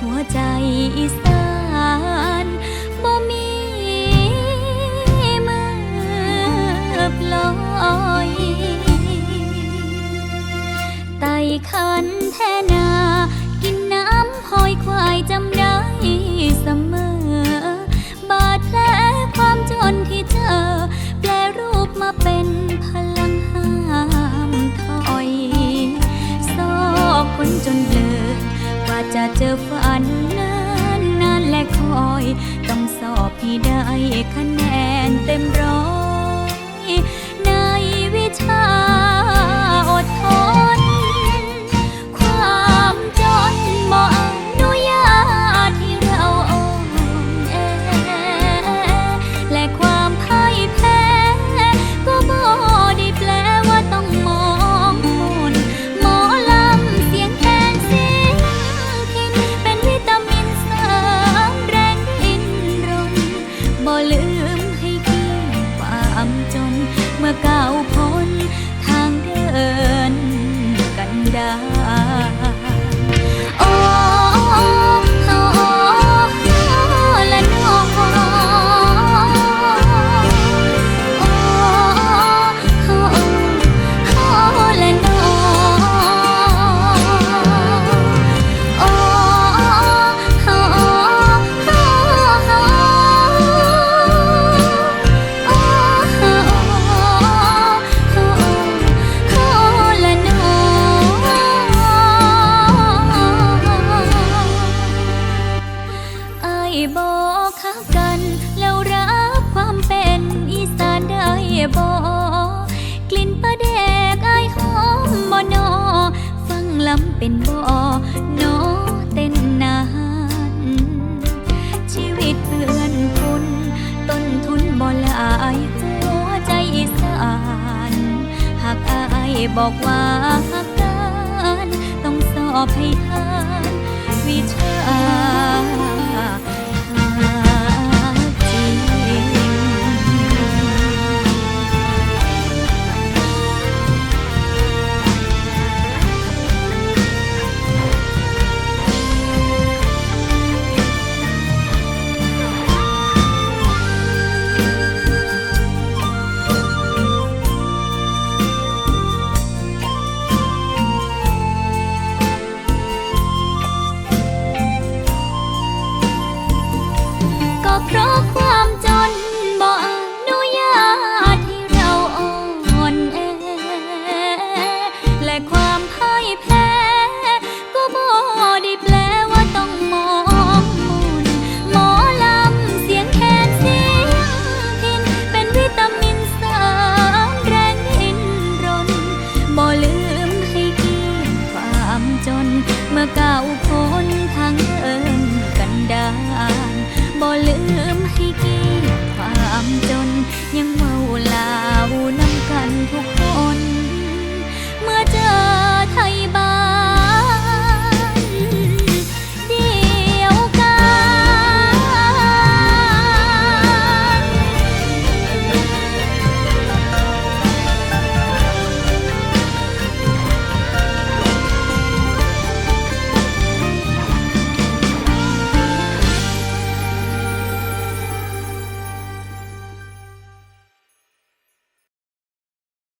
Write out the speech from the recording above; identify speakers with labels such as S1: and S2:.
S1: หัวใจอีสานบ่มีมือปลอยไต่คันแท่นา จะเจอฝันนานนานและคอย ต้องสอบให้ได้คะแนนเต็มร้อย จนเมื่อก้าวพ เป็นบ่อน้อเต้นนานชีวิตเพื่อนคุณต้นทุนบ่หลายหัวใจสานหากอายบอกว่าหักกันต้องสอบให้ทาน 밤